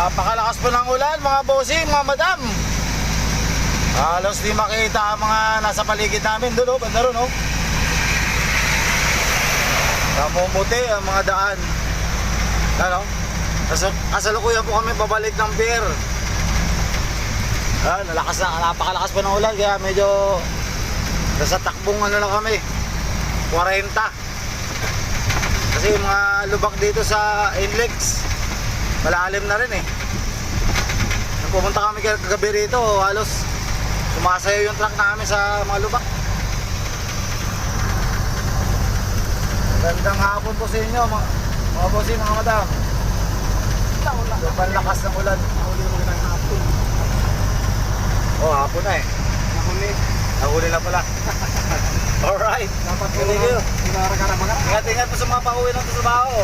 Napakalakas po ng ulan mga bossing, mga madam. Halos di makita ang mga nasa paligid namin doon, oh, banda ron, oh. Namumuti ang mga daan. Ano? Kasalukuyan po kami babalik ng beer. Ah, nalakas na, napakalakas po ng ulan kaya medyo nasa takbong ano lang kami. 40. Kasi yung mga lubak dito sa Inlex, malalim na rin eh. Nung pumunta kami kag- kagabi rito, halos sumasayo yung truck namin sa mga lubak. Gandang hapon po sa inyo, mga, mga bossing, mga madam. Sobrang lakas ng ulan. Oh, hapon na eh. Nahuli. Nahuli na pala. Alright. Dapat na mga. Ingat-ingat po sa mga pauwi ng trabaho.